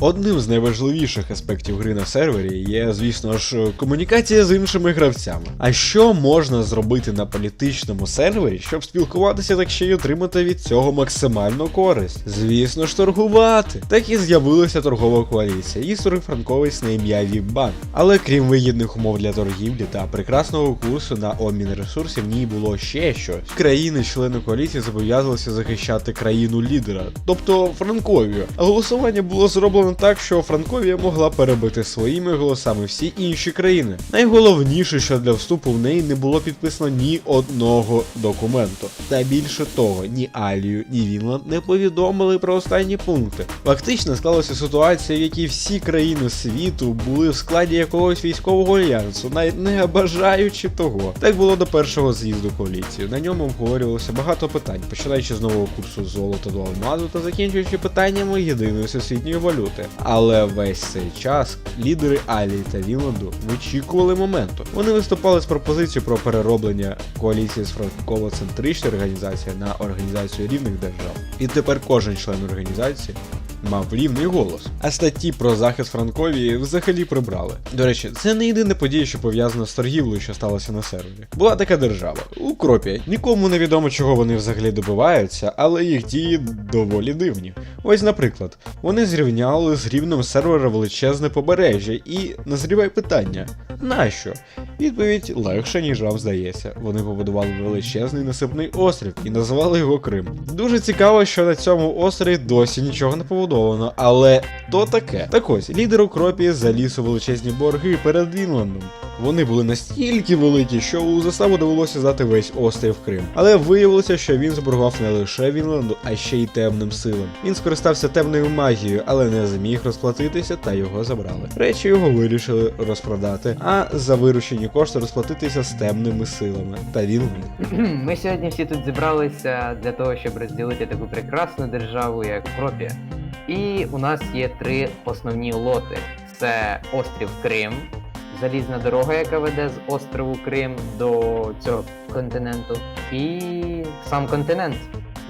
Одним з найважливіших аспектів гри на сервері є, звісно ж, комунікація з іншими гравцями. А що можна зробити на політичному сервері, щоб спілкуватися так ще й отримати від цього максимальну користь? Звісно ж, торгувати. Так і з'явилася торгова коаліція і франковець на ім'я Віббан. Але крім вигідних умов для торгівлі та прекрасного курсу на обмін ресурсів, в ній було ще щось. Країни-члени коаліції зобов'язалися захищати країну лідера, тобто Франковію. А голосування було зроблено так, що Франковія могла перебити своїми голосами всі інші країни. Найголовніше, що для вступу в неї не було підписано ні одного документу. Та більше того, ні Алію, ні Вінланд не повідомили про останні пункти. Фактично склалася ситуація, в якій всі країни світу були в складі якогось військового альянсу, навіть не бажаючи того. Так було до першого з'їзду коаліції. На ньому обговорювалося багато питань, починаючи з нового курсу золота до алмазу та закінчуючи питаннями єдиної всесвітньої валюти. Але весь цей час лідери Алії та Вінланду вичікували моменту. Вони виступали з пропозицією про перероблення коаліції з франково-центричної організації на організацію рівних держав. І тепер кожен член організації мав рівний голос. А статті про захист Франковії взагалі прибрали. До речі, це не єдина подія, що пов'язана з торгівлею, що сталося на сервері. Була така держава Укропія. Нікому не відомо, чого вони взагалі добиваються, але їх дії доволі дивні. Ось, наприклад, вони зрівняли з рівнем сервера величезне побережжя і назріває питання: нащо? Відповідь легше, ніж вам здається. Вони побудували величезний насипний острів і назвали його Крим. Дуже цікаво, що на цьому острові досі нічого не побудовано, але то таке. Так ось, лідер Укропії заліз у величезні борги перед Вінландом. Вони були настільки великі, що у заставу довелося здати весь острів Крим. Але виявилося, що він зборгував не лише Вінланду, а ще й темним силам. Він скористався темною магією, але не зміг розплатитися, та його забрали. Речі його вирішили розпродати, а за виручені кошти розплатитися з темними силами. Та він. Ми сьогодні всі тут зібралися для того, щоб розділити таку прекрасну державу, як Кропія. І у нас є три основні лоти: це острів Крим, залізна дорога, яка веде з острову Крим до цього континенту, і сам континент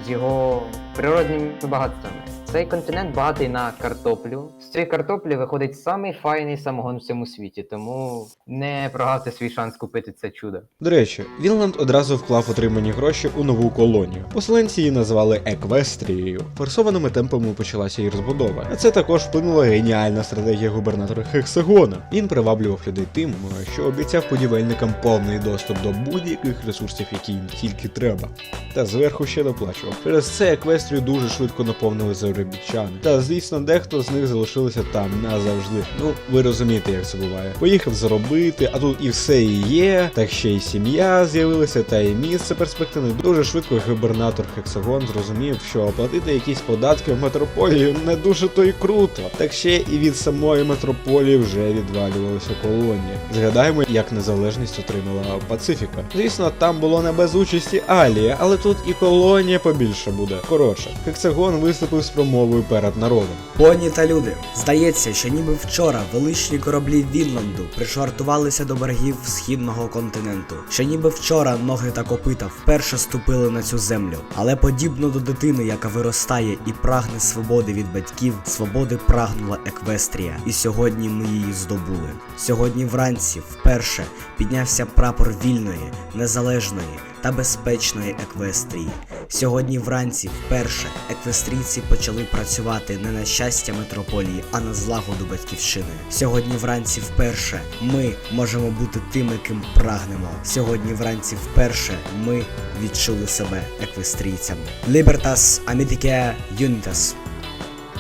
з його природніми багатствами. Цей континент багатий на картоплю. З цієї картоплі виходить самий файний самогон в цьому світі, тому не прогавте свій шанс купити це чудо. До речі, Вінланд одразу вклав отримані гроші у нову колонію. Поселенці її назвали Еквестрією. Форсованими темпами почалася її розбудова. А це також вплинула геніальна стратегія губернатора Хексагона. Він приваблював людей тим, що обіцяв будівельникам повний доступ до будь-яких ресурсів, які їм тільки треба. Та зверху ще доплачував. Через це Еквестрію дуже швидко наповнили заробітчани. Та звісно, дехто з них залишилися там назавжди. Ну, ви розумієте, як це буває. Поїхав заробити, а тут і все і є, так ще й сім'я з'явилася, та і місце перспективне. Дуже швидко губернатор Хексагон зрозумів, що оплатити якісь податки в метрополію не дуже то й круто. Так ще і від самої метрополії вже відвалювалися колонії. Згадаємо, як незалежність отримала Пацифіка. Звісно, там було не без участі Алії, але тут і колонія побільше буде. Коротше, Хексагон виступив з промовою перед народом. Поні та люди, здається, що ніби вчора величні кораблі Вінланду пришвартувалися до берегів східного континенту, що ніби вчора ноги та копита вперше ступили на цю землю. Але подібно до дитини, яка виростає і прагне свободи від батьків, свободи прагнула Еквестрія, і сьогодні ми її здобули. Сьогодні вранці вперше піднявся прапор вільної, незалежної та безпечної Еквестрії. Сьогодні вранці вперше еквестрійці почали працювати не на щастя метрополії, а на злагоду батьківщини. Сьогодні вранці вперше ми можемо бути тими, ким прагнемо. Сьогодні вранці вперше ми відчули себе еквестрійцями. Libertas Amiticae Unitas.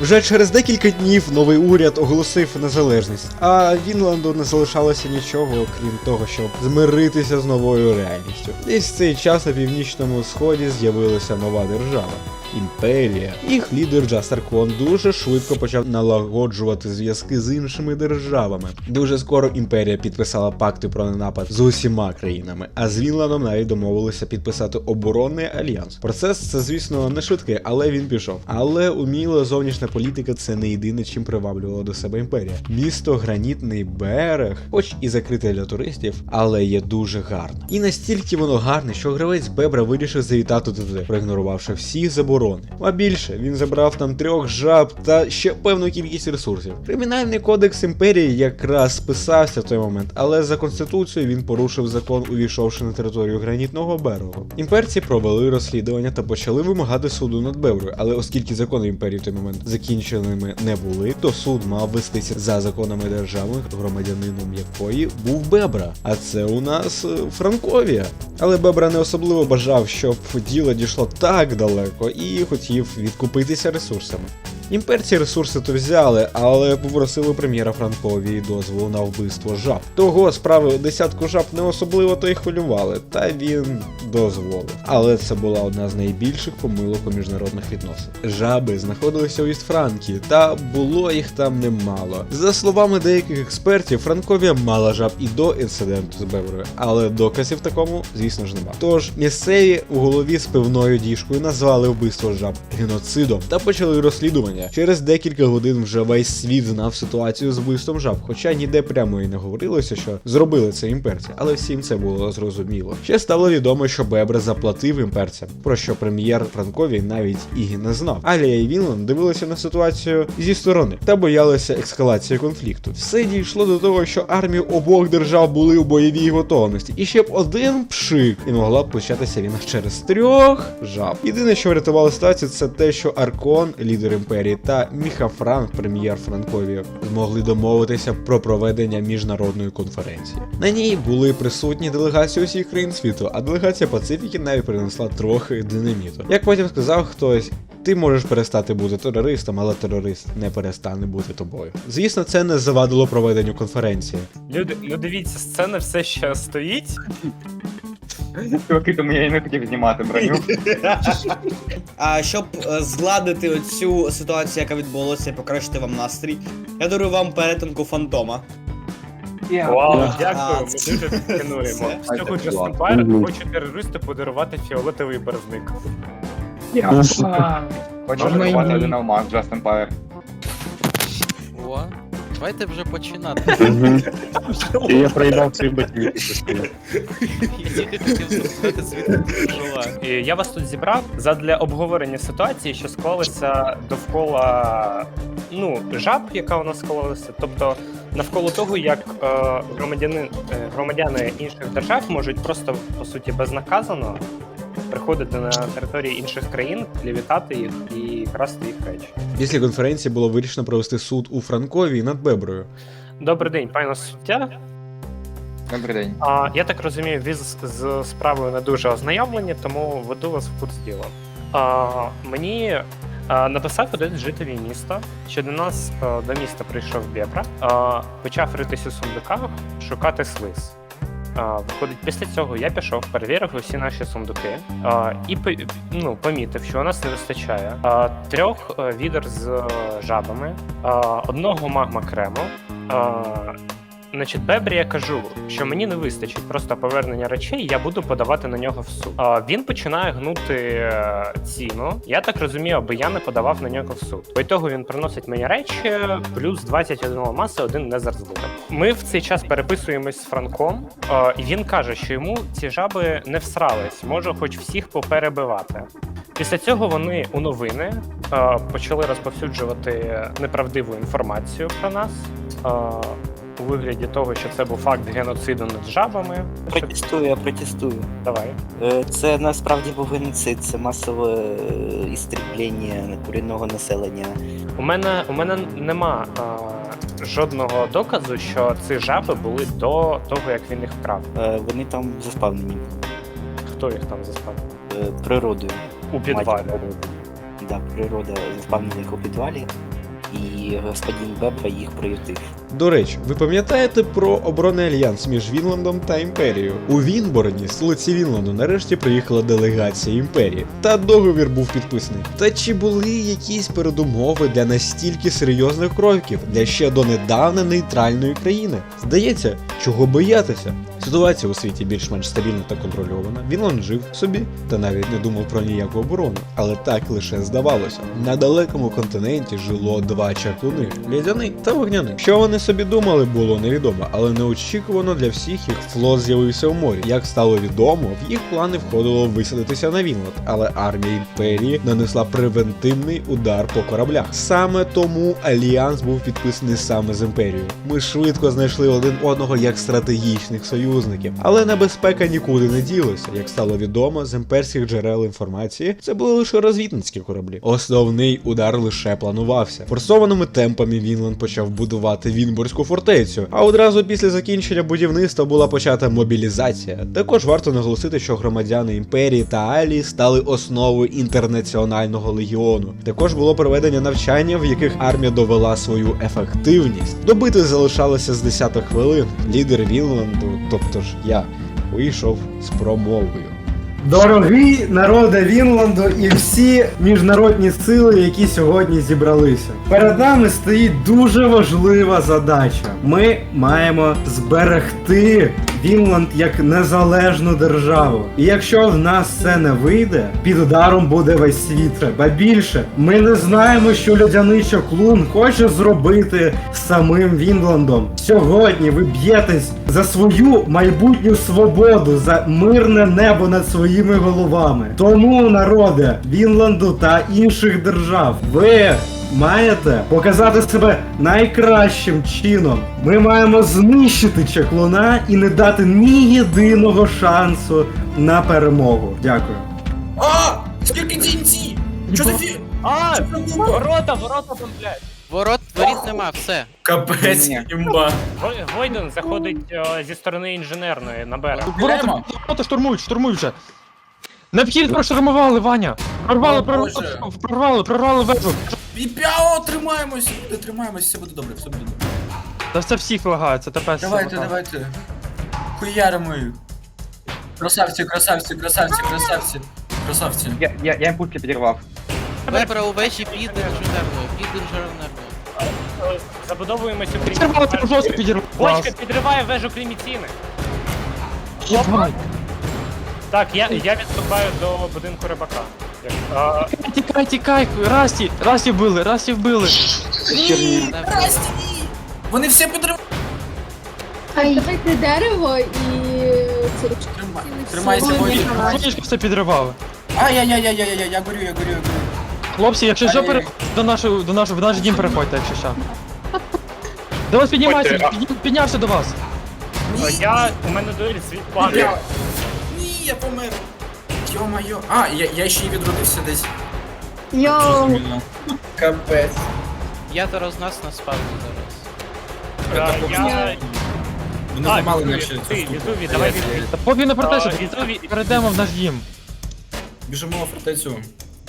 Вже через декілька днів новий уряд оголосив незалежність, а Вінланду не залишалося нічого, крім того, щоб змиритися з новою реальністю. Десь в цей час на північному сході з'явилася нова держава. Імперія. Їх лідер Джастер Квон дуже швидко почав налагоджувати зв'язки з іншими державами. Дуже скоро імперія підписала пакти про ненапад з усіма країнами, а з Вінландом навіть домовилися підписати оборонний альянс. Процес це, звісно, не швидкий, але він пішов. Але уміла зовнішня економічна політика це не єдине, чим приваблювала до себе імперія. Місто Гранітний берег, хоч і закрите для туристів, але є дуже гарне. І настільки воно гарне, що гравець Бебра вирішив завітати туди, проігнорувавши всі заборони. А більше він забрав там трьох жаб та ще певну кількість ресурсів. Кримінальний кодекс імперії якраз списався в той момент, але за конституцією він порушив закон, увійшовши на територію гранітного берегу. Імперці провели розслідування та почали вимагати суду над Беброю, але оскільки закони імперії в той момент закінченими не були, то суд мав вестися за законами держави, громадянином якої був Бебра. А це у нас е, Франковія. Але Бебра не особливо бажав, щоб діло дійшло так далеко і хотів відкупитися ресурсами. Імперці ресурси то взяли, але попросили прем'єра Франковії дозволу на вбивство жаб. Того справи десятку жаб не особливо то й хвилювали, та він дозволив. Але це була одна з найбільших помилок у міжнародних відносинах. Жаби знаходилися у Іст-Франкії, та було їх там немало. За словами деяких експертів, Франковія мала жаб і до інциденту з Беброю, але доказів такому, звісно ж, нема. Тож місцеві у голові з пивною діжкою назвали вбивство жаб геноцидом та почали розслідування. Через декілька годин вже весь світ знав ситуацію з вбивством жаб, хоча ніде прямо і не говорилося, що зробили це імперці, але всім це було зрозуміло. Ще стало відомо, що Бебра заплатив імперцям, про що прем'єр Франковій навіть і не знав. Алія і Вінланд дивилися на ситуацію зі сторони та боялися ескалації конфлікту. Все дійшло до того, що армії обох держав були у бойовій готовності, і ще б один пшик, і могла б початися війна через трьох жаб. Єдине, що врятувало ситуацію, це те, що Аркон, лідер імперії, та Міха Франк, прем'єр Франкові, змогли домовитися про проведення міжнародної конференції. На ній були присутні делегації усіх країн світу, а делегація Пацифіки навіть принесла трохи динаміту. Як потім сказав хтось. Ти можеш перестати бути терористом, але терорист не перестане бути тобою. Звісно, це не завадило проведенню конференції. Люди, ну дивіться, сцена все ще стоїть. Чуваки, тому я і не хотів знімати броню. А щоб е, згладити оцю ситуацію, яка відбулася, і покращити вам настрій, я дарую вам перетинку фантома. Вау, дякую, ми це- дуже підкинуємо. це- З цього Just хоче терористу подарувати фіолетовий березник. Хочу Можна і рахувати ні. один алмаз, Empire. О, давайте вже починати. І я проїдав свої батьків. Я тільки хотів запитати, звідки ти жила. І я вас тут зібрав задля обговорення ситуації, що склалася довкола ну, жаб, яка у нас склалася. Тобто навколо того, як е, громадяни, е, громадяни інших держав можуть просто по суті безнаказано приходити на території інших країн, клівітати їх і красти їх речі. Після конференції було вирішено провести суд у Франковії над Беброю. Добрий день, пане суддя. Добрий день. А, я так розумію, ви з, з справою не дуже ознайомлені, тому веду вас в курс діла. А, мені а, написав один житель міста, що до нас а, до міста прийшов Бебра, а, почав ритися у сундуках, шукати слиз. Виходить, після цього я пішов, перевірив усі наші сундуки і ну, помітив, що у нас не вистачає трьох відер з жабами, одного магма крему. А, Значить, Бебрі я кажу, що мені не вистачить просто повернення речей, я буду подавати на нього в суд. А він починає гнути е, ціну. Я так розумію, аби я не подавав на нього в суд. По ітогу він приносить мені речі, плюс 21 алмаз і один незер з. Ми в цей час переписуємось з Франком, е, і він каже, що йому ці жаби не всрались, може хоч всіх поперебивати. Після цього вони у новини е, почали розповсюджувати неправдиву інформацію про нас. Е, у вигляді того, що це був факт геноциду над жабами. Протестую, я протестую. Давай. Е, Це насправді був геноцид, це масове е, істріблення корінного населення. У мене у мене нема а, жодного доказу, що ці жаби були до того, як він їх вкрав. Е, Вони там заспавнені Хто їх там заспав? е, природою. У підвалі. Матір природи. Да, природа заспавнила їх у підвалі, і господин Бебра їх приютив. До речі, ви пам'ятаєте про оборонний альянс між Вінландом та імперією? У Вінборні, столиці Вінланду, нарешті приїхала делегація імперії, та договір був підписаний. Та чи були якісь передумови для настільки серйозних кроків для ще донедавна нейтральної країни? Здається, чого боятися? Ситуація у світі більш-менш стабільна та контрольована. Вінланд жив собі та навіть не думав про ніяку оборону. Але так лише здавалося. На далекому континенті жило два чаклуни лідяний та вогняний. Що вони собі думали, було невідомо, але неочікувано для всіх їх флот з'явився у морі. Як стало відомо, в їх плани входило висадитися на Вінланд, але армія імперії нанесла превентивний удар по кораблях. Саме тому альянс був підписаний саме з імперією. Ми швидко знайшли один одного як стратегічних союзників, але небезпека нікуди не ділася. Як стало відомо, з імперських джерел інформації це були лише розвідницькі кораблі. Основний удар лише планувався. Форсованими темпами Вінланд почав будувати Вінбурзьку фортецю. А одразу після закінчення будівництва була почата мобілізація. Також варто наголосити, що громадяни імперії та Алії стали основою інтернаціонального легіону. Також було проведення навчання, в яких армія довела свою ефективність. Добити залишалося з десяток хвилин. Лідер Вінланду, тобто ж я, вийшов з промовою. Дорогі народи Вінланду і всі міжнародні сили, які сьогодні зібралися. Перед нами стоїть дуже важлива задача. Ми маємо зберегти Вінланд як незалежну державу. І якщо в нас це не вийде, під ударом буде весь світ. Ба більше, ми не знаємо, що льодяний чоклун хоче зробити самим Вінландом. Сьогодні ви б'єтесь за свою майбутню свободу, за мирне небо над своїми головами. Тому, народе Вінланду та інших держав, ви маєте показати себе найкращим чином. Ми маємо знищити чаклуна і не дати ні єдиного шансу на перемогу. Дякую. А! Скільки TNT? Що за фі... А, ворота, ворота там, блядь. Ворот, воріт нема, все. Капець, імба. Вой- Войден заходить е, зі сторони інженерної на берег. Ворота, ворота штурмують, штурмують вже. На вхід проштурмували, Ваня. Прорвали, О, прорвали, Боже. прорвали, прорвали вежу. Піпяо, тримаємось, люди, тримаємось, все буде добре, все буде добре. Та все всіх лагає, це тепер Давайте, давайте. Хуяримо. Красавці, красавці, красавці, красавці. Красавці. Я, я, я імпульки підірвав. Вибра у вежі під інженерною, під інженерною. Забудовуємося Підірвали, так жорстко підірвали. Бочка підриває вежу креміціни. Єбать. Так, я, я відступаю до будинку рибака. Як- а, Тікай, тікай, Расті, Расті вбили, Расті вбили. Ні, Расті, ні! Вони все підривають. Давайте дерево і це Тримай, тримайся, Ой, Бобі. ні. Сонечко все підривали. Ай-яй-яй-яй-яй, я горю, я горю, я горю. Хлопці, якщо що, пере... до нашого, до нашого, в наш дім переходьте, якщо що. До вас піднімайся, підні- піднявся до вас. а я, у мене дуель світ. Я- Ні, я помер. Йо-майо. А, я, я ще й відродився десь. Йоу. Капець. Я зараз нас на спавні зараз. Я... Вони А, наші. Лізуві, давай від... Та поки не про те, А, перейдемо в наш дім. Біжимо в фортецю.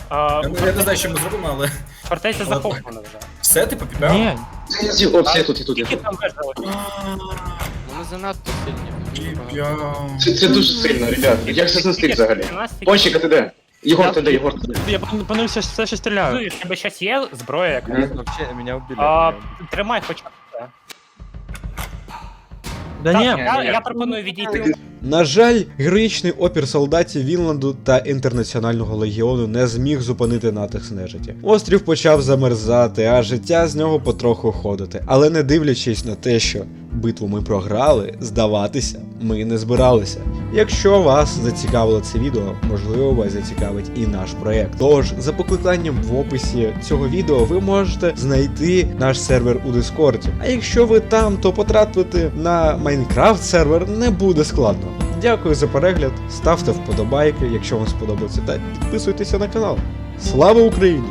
а, Я, я не знаю, що ми зробимо, але. фортеця захоплена вже. Все, ти попіпяв? Ні, О, тут, тут. Тільки там вежа лишилась. Вони занадто сильні. Це, це дуже сильно, ребят. Як це знести взагалі? Пончик, а ти де? Єгор, ти де, Єгор, ти де? я панився, ним все, ще стріляю. Лізуві, тебе щось є зброя якась? Мгм. А, тримай хоча б це. Да Так, ні, я, я пропоную відійти. На жаль, героїчний опір солдатів Вінланду та інтернаціонального легіону не зміг зупинити натиск нежиті. Острів почав замерзати, а життя з нього потроху ходити. Але не дивлячись на те, що битву ми програли, здаватися ми не збиралися. Якщо вас зацікавило це відео, можливо, вас зацікавить і наш проект. Тож, за покликанням в описі цього відео ви можете знайти наш сервер у Дискорді. А якщо ви там, то потрапити на Майнкрафт сервер не буде складно. Дякую за перегляд, ставте вподобайки, якщо вам сподобається, та підписуйтеся на канал. Слава Україні!